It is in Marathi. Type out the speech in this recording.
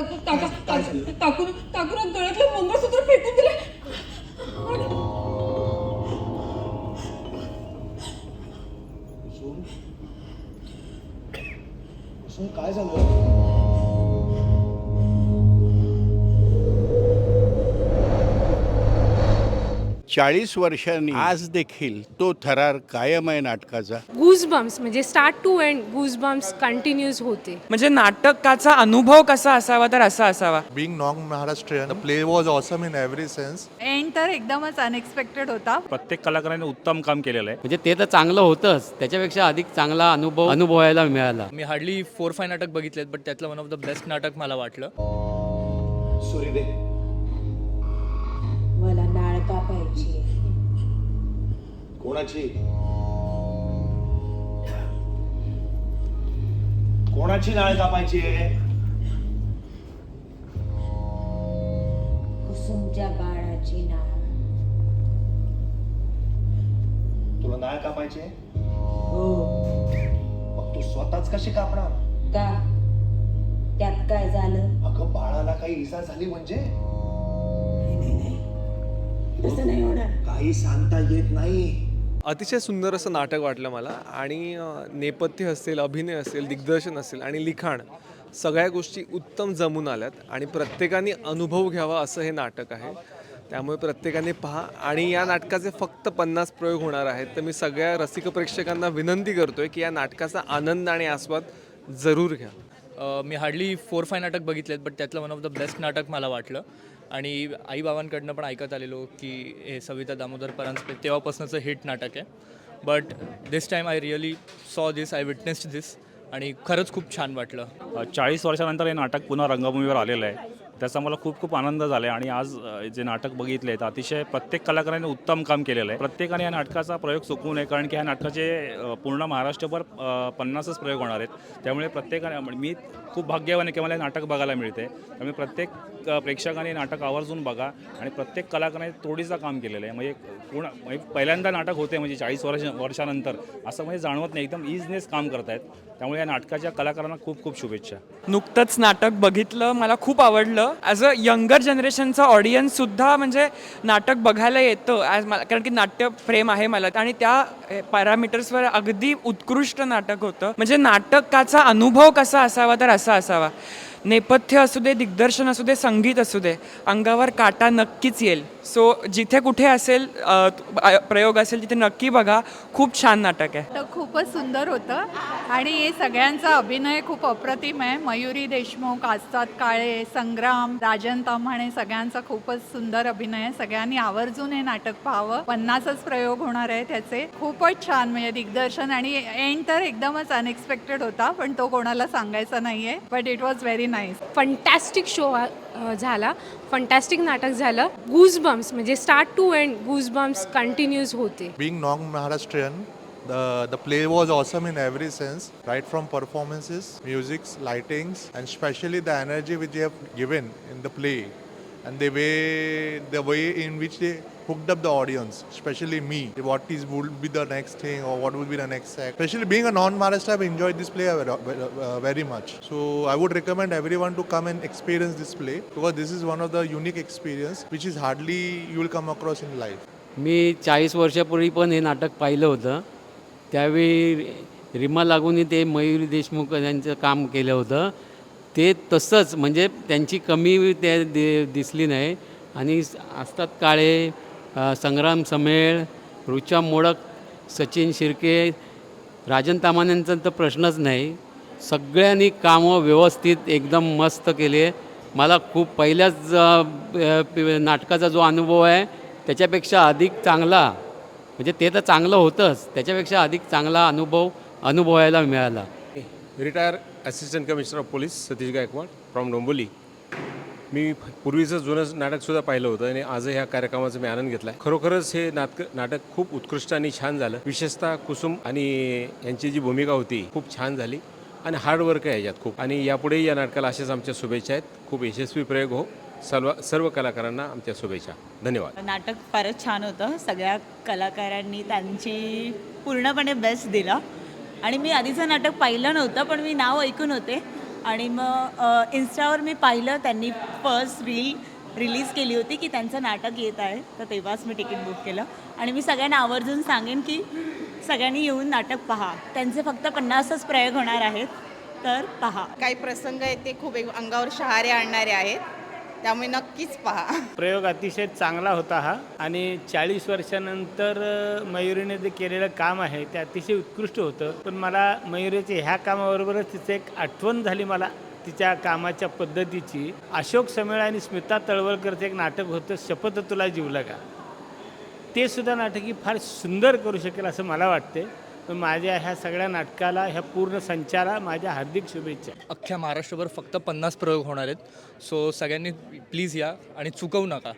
काका गळ्यातलं मंगळसूत्र फेकून दिले. काय झालं? चाळीस वर्षांनी आज देखील तो थरार कायम आहे नाटकाचा. गूजबम्स म्हणजे start to end goosebumps continues होते. म्हणजे नाटकाचा अनुभव कसा असावा तर असा असावा. Being non-Maharashtrian, the play was awesome in every sense. And तर एकदमच अनएक्सपेक्टेड होता. प्रत्येक कलाकाराने उत्तम काम केलेलं आहे. म्हणजे ते तर चांगलं होतंच त्याच्यापेक्षा अधिक चांगला अनुभव अनुभवायला मिळाला. मी हार्डली फोर फाय नाटक बघितलेत बट त्यातलं वन ऑफ द बेस्ट नाटक मला वाटलं. सुरी दे मला कोणाची? कोणाची नाळ कापायची आहे? कुसुमच्या बाळाची नाळ. तुला नाळ कापायची आहे? हो. मग तू स्वतःच कशी कापणार? का? त्यात काय झालं? अगं बाळाला काही इजा झाली म्हणजे? नाही नाही नाही. तसं नाही होणार. काही सांगता येत नाही. अतिशय सुंदर असं नाटक वाटलं मला. आणि नेपथ्य असेल अभिनय असेल दिग्दर्शन असेल आणि लिखाण सगळ्या गोष्टी उत्तम जमून आल्यात. आणि प्रत्येकाने अनुभव घ्यावा असं हे नाटक आहे. त्यामुळे प्रत्येकाने पहा. आणि या नाटकाचे फक्त पन्नास प्रयोग होणार आहेत. तर मी सगळ्या रसिक प्रेक्षकांना विनंती करतो आहे की या नाटकाचा आनंद आणि आस्वाद जरूर घ्या. मी हार्डली फोर फाय नाटक बघितलेत बट त्यातलं वन ऑफ द बेस्ट नाटक मला वाटलं. आणि आईबाबांकडनं पण ऐकत आलेलो की हे सविता दामोदर परांजपे तेव्हापासूनचं हिट नाटक आहे. But this time I really saw this I witnessed this आणि खरंच खूप छान वाटलं. चाळीस वर्षानंतर हे नाटक पुन्हा रंगभूमीवर आलेलं आहे. त्याचा मला खूप खूप आनंद झाला आहे आणि आज जे नाटक बघितले तर अतिशय प्रत्येक कलाकाराने उत्तम काम केलेलं आहे. प्रत्येकाने या नाटकाचा प्रयोग चुकवू नये कारण की ह्या नाटकाचे पूर्ण महाराष्ट्रभर पन्नासच प्रयोग होणार आहेत. त्यामुळे प्रत्येकाने म्हणजे मी खूप भाग्यवान आहे की मला हे नाटक बघायला मिळते. त्यामुळे प्रत्येक प्रेक्षकाने नाटक आवर्जून बघा आणि प्रत्येक कलाकाराने तोडीचं काम केलेलं आहे. म्हणजे पूर्ण म्हणजे पहिल्यांदा नाटक होते म्हणजे चाळीस वर्ष वर्षानंतर असं म्हणजे जाणवत नाही. एकदम इजनेस काम करतायत. त्यामुळे या नाटकाच्या कलाकारांना खूप खूप शुभेच्छा. नुकतंच नाटक बघितलं मला खूप आवडलं. ॲज अ यंगर जनरेशनचा ऑडियन्ससुद्धा म्हणजे नाटक बघायला येतं ॲज मला कारण की नाट्य प्रेम आहे मला. आणि त्या पॅरामीटर्सवर अगदी उत्कृष्ट नाटक होतं. म्हणजे नाटकाचा अनुभव कसा असावा तर असा असावा. नेपथ्य असू दे दिग्दर्शन असू दे संगीत असू दे अंगावर काटा नक्कीच येईल. सो जिथे कुठे असेल प्रयोग असेल तिथे नक्की बघा. खूप छान नाटक आहे. तर खूपच सुंदर होतं. आणि हे सगळ्यांचा अभिनय खूप अप्रतिम आहे. मयुरी देशमुख आस्ताद काळे संग्राम राजन ताम्हाणे सगळ्यांचा खूपच सुंदर अभिनय आहे. सगळ्यांनी आवर्जून हे नाटक पाहावं. पन्नासच प्रयोग होणार आहे त्याचे खूपच छान म्हणजे दिग्दर्शन. आणि एंड तर एकदमच अनएक्सपेक्टेड होता पण तो कोणाला सांगायचा नाहीये. But it was very nice fantastic show झाला फंटॅस्टिक नाटक झालं गूजबम्स म्हणजे start to end goosebumps continues होते Being non-Maharashtrian, the the play was awesome in every sense, right from performances, musics, lightings, and especially the energy which they have given in the play, and the way the way in which they hooked up the audience, especially me. What is would be the next thing or what would be the next act. Especially being a non-Maharashtra, I've enjoyed this play very, much. So I would recommend everyone to come and experience this play because this is one of the unique experience which is hardly you will come across in life. मी चाळीस वर्षापूर्वी पण हे नाटक पाहिलं होतं त्यावेळी रिमा लागून ते मयुरी देशमुख यांचं काम केलं होतं ते तसंच म्हणजे त्यांची कमी त्या दिसली नाही आणि असतात काळे संग्राम समेळ रुचा मोडक सचिन शिर्के राजन तामान्यांचा तर प्रश्नच नाही. सगळ्यांनी कामं व्यवस्थित एकदम मस्त केले. मला खूप पहिल्याच नाटकाचा जो अनुभव आहे त्याच्यापेक्षा अधिक चांगला म्हणजे ते तर चांगलं होतंच त्याच्यापेक्षा अधिक चांगला अनुभव अनुभवायला मिळाला. Retired assistant commissioner of police Satish Gaikwad from Dombivli मी पूर्वीचं जुनं नाटकसुद्धा पाहिलं होतं आणि आज ह्या कार्यक्रमाचा मी आनंद घेतला खरोखरच हे नाटक नाटक खूप उत्कृष्ट आणि छान झालं. विशेषतः कुसुम आणि यांची जी भूमिका होती खूप छान झाली. आणि हार्डवर्क आहे याच्यात खूप. आणि यापुढे या नाटकाला अशाच आमच्या शुभेच्छा आहेत. खूप यशस्वी प्रयोग हो. सर्व सर्व कलाकारांना आमच्या शुभेच्छा. धन्यवाद. नाटक फारच छान होतं. सगळ्या कलाकारांनी त्यांची पूर्णपणे बेस्ट दिला. आणि मी आधीचं नाटक पाहिलं नव्हतं पण मी नाव ऐकून होते. आणि मग इन्स्टावर मी पाहिलं त्यांनी फर्स्ट रील रिलीज केली होती की त्यांचं नाटक येत आहे. तर तेव्हाच मी तिकीट बुक केलं. आणि मी सगळ्यांना आवर्जून सांगेन की सगळ्यांनी येऊन नाटक पहा. त्यांचे फक्त पन्नासच प्रयोग होणार आहेत. तर पहा. काही प्रसंग आहेत ते खूप अंगावर शहारे आणणारे आहेत. त्यामुळे नक्कीच पहा. प्रयोग अतिशय चांगला होता हा. आणि चाळीस वर्षानंतर मयुरीने जे केलेलं काम आहे ते अतिशय उत्कृष्ट होतं. पण मला मयुरीचे ह्या कामाबरोबरच तिचं एक आठवण झाली मला तिच्या कामाच्या पद्धतीची. अशोक समेळ आणि स्मिता तळवळकरचं एक नाटक होतं शपथ तुला जीवलं का ते सुद्धा नाटकी फार सुंदर करू शकेल असं मला वाटते तर माझ्या ह्या सगळ्या नाटकाला ह्या पूर्ण संचाला माझ्या हार्दिक शुभेच्छा. अख्ख्या महाराष्ट्रभर फक्त पन्नास प्रयोग होणार आहेत. सो सगळ्यांनी प्लीज या आणि चुकवू नका.